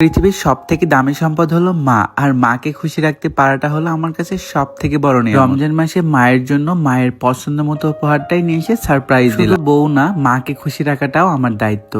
পৃথিবীর সব থেকে দামি সম্পদ হলো মা, আর মাকে খুশি রাখতে পারাটা হলো আমার কাছে সব থেকে বড় নিয়ম রমজান মাসে মায়ের জন্য মায়ের পছন্দ মতো উপহারটাই নিয়ে এসে সারপ্রাইজ দিল বউ না, মাকে খুশি রাখাটাও আমার দায়িত্ব।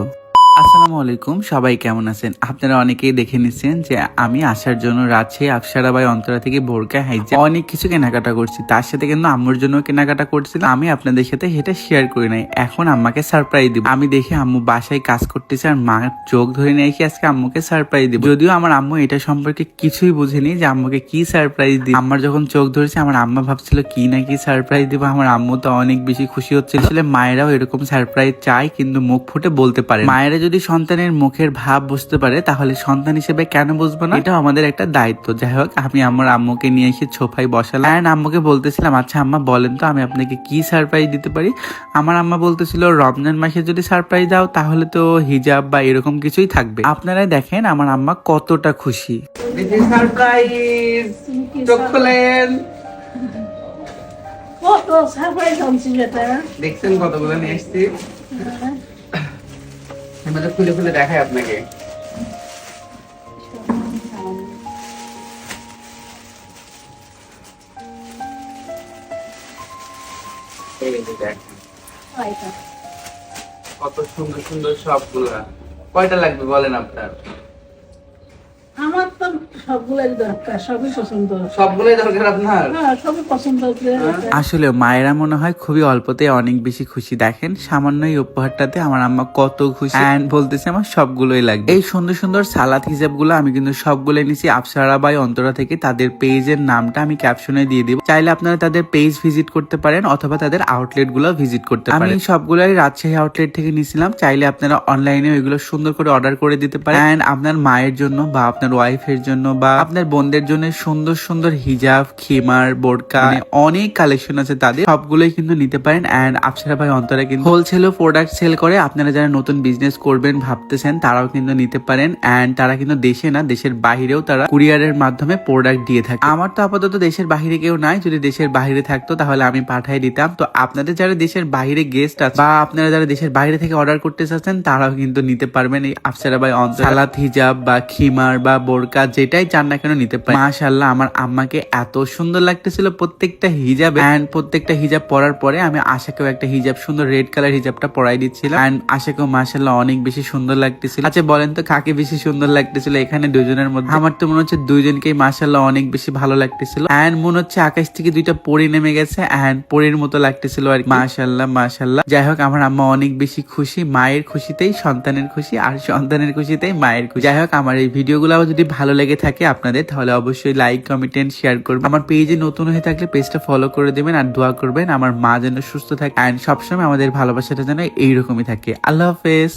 আসসালামু আলাইকুম, সবাই কেমন আছেন? আপনারা অনেকেই দেখে নিচ্ছেন যে আমি আসার জন্য রাজশাহী আফসারাবাই অন্তরা থেকে বোরকা হাইজা অনেক কিছু কেনাকাটা করছি, তার সাথে কিন্তু আম্মুর জন্য কেনাকাটা করছিলাম আমি আপনাদের সাথে সেটা শেয়ার করি নাই। এখন আম্মাকে সারপ্রাইজ দিব। আমি দেখি আম্মু বাসায় কাজ করতেছে আর মা চোখ ধরে নিয়ে এসে আজকে আম্মুকে সারপ্রাইজ দিব। যদিও আমার আম্মু এটা সম্পর্কে কিছুই বুঝেনি যে আম্মুকে কি সারপ্রাইজ দিব। আমার যখন চোখ ধরেছে, আমার আম্মা ভাবছিল, কি না কি সারপ্রাইজ দিব? আমার আম্মু তো অনেক বেশি খুশি হচ্ছিল। আসলে মায়েরাও এরকম সারপ্রাইজ চায়, কিন্তু মুখ ফুটে বলতে পারে। মায়েরা যদি সন্তানের মুখের ভাব বুঝতে পারে তাহলে সন্তান হিসেবে কেন বুঝব না? এটা আমাদের একটা দায়িত্ব। যাই হোক আমি আমার আম্মুকে নিয়ে এসে ছোফাই বসালাম। And আম্মুকে বলতেছিলাম আচ্ছা আম্মা বলেন তো আমি আপনাকে কি সারপ্রাইজ দিতে পারি? আমার আম্মা বলতেছিল রমজান মাসে যদি সারপ্রাইজ দাও তাহলে তো হিজাব বা এরকম কিছুই থাকবে। আপনারাই দেখেন আমার আম্মা কতটা খুশি। সারপ্রাইজ চোখ খোলেন কত সারপ্রাইজ আনছি দেখছেন কতগুলো নিয়ে এসছি? এবার খুলে খুলে দেখাই আপনাকে? কত সুন্দর সুন্দর সবগুলা। কয়টা লাগবে বলেন আপনার আমার তো সবগুলোই দরকার সবই পছন্দ সবগুলোই দরকার আপনার হ্যাঁ সবই পছন্দ করে আসলে মায়েরা মনে হয় খুবই অল্পতে অনেক বেশি খুশি। দেখেন সামান্য এই উপহারটাতে আমার আম্মা কত খুশি। অ্যান্ড বলতেছে আমার সবগুলোই লাগবে। এই সুন্দর সুন্দর সালাদ হিসাবগুলো আমি কিন্তু সবগুলোই নিছি। আপসারা বাই অন্তরা থেকে তাদের পেজের নামটা আমি ক্যাপশনে দিয়ে দিব। চাইলে আপনারা তাদের পেজ ভিজিট করতে পারেন অথবা তাদের আউটলেটগুলো ভিজিট করতে পারেন। আমি সবগুলাই রাজশাহী আউটলেট থেকে নিছিলাম। চাইলে আপনারা অনলাইনে ওইগুলো সুন্দর করে অর্ডার করে দিতে পারেন। অ্যান্ড আপনার মায়ের জন্য বা আপনার ওয়াইফের জন্য বা আপনার বোনদের জন্য সুন্দর সুন্দর হিজাব, খিমার, বোরকা মানে অনেক কালেকশন আছে তাদের। সবগুলোই কিন্তু নিতে পারেন অ্যান্ড আপসারা ভাই অন্তরা কিন্তু হোলসেলও প্রোডাক্ট সেল করে। আপনারা যারা নতুন বিজনেস করবেন, ভাবতেছেন, তারাও কিন্তু নিতে পারেন অ্যান্ড তারা কিন্তু দেশে না, দেশের বাহিরেও তারা কুরিয়ারের মাধ্যমে প্রোডাক্ট দিয়ে থাকে। আমার তো আপাতত দেশের বাহিরে কেউ নাই। যদি দেশের বাহিরে থাকতো, তাহলে আমি পাঠাই দিতাম। তো আপনাদের যারা দেশের বাহিরে গেস্ট আছে বা আপনারা যারা দেশের বাইরে থেকে অর্ডার করতে চাচ্ছেন, তারাও কিন্তু নিতে পারবেন এই আফসারা ভাই অন্তরা। সালাত, হিজাব বা খিমার বা বোরকা যেটাই চান না কেন নিতে পারেন মাশাল্লাহ আমার আম্মাকে এত সুন্দর লাগতেছিল প্রত্যেকটা হিজাব। এন্ড প্রত্যেকটা হিজাব পরার পরে আমি আশাকেও একটা হিজাব, সুন্দর রেড কালার হিজাবটা পরাই দিচ্ছিলাম। এন্ড আশাকেও মাশাল্লাহ অনেক বেশি সুন্দর লাগতেছিল। আচ্ছা বলেন তো, কাকে বেশি সুন্দর লাগতেছিল এখানে দুজনের মধ্যে? আমার তো মনে হচ্ছে দুইজনকেই মাশাল্লাহ অনেক বেশি ভালো লাগতেছিল। এন্ড মনে হচ্ছে আকাশ থেকে দুইটা পরি নেমে গেছে। এন্ড পরির মতো লাগতেছিল আর মাশাল্লাহ মাশাল্লাহ যাই হোক, আমার আম্মা অনেক বেশি খুশি, মায়ের খুশিতেই, সন্তানের খুশি, আর সন্তানের খুশিতেই মায়ের খুশি। যাই হোক, আমার এই ভিডিওগুলো যদি ভালো লেগে থাকে আপনাদের, তাহলে অবশ্যই লাইক কমেন্ট এন্ড শেয়ার করবেন। আমার পেজে নতুন হয়ে থাকলে পেজটা ফলো করে দেবেন আর দোয়া করবেন, আমার মা যেন সুস্থ থাকে। অ্যান্ড সবসময় আমাদের ভালোবাসাটা যেন এইরকমই থাকে। আল্লাহ হাফেজ।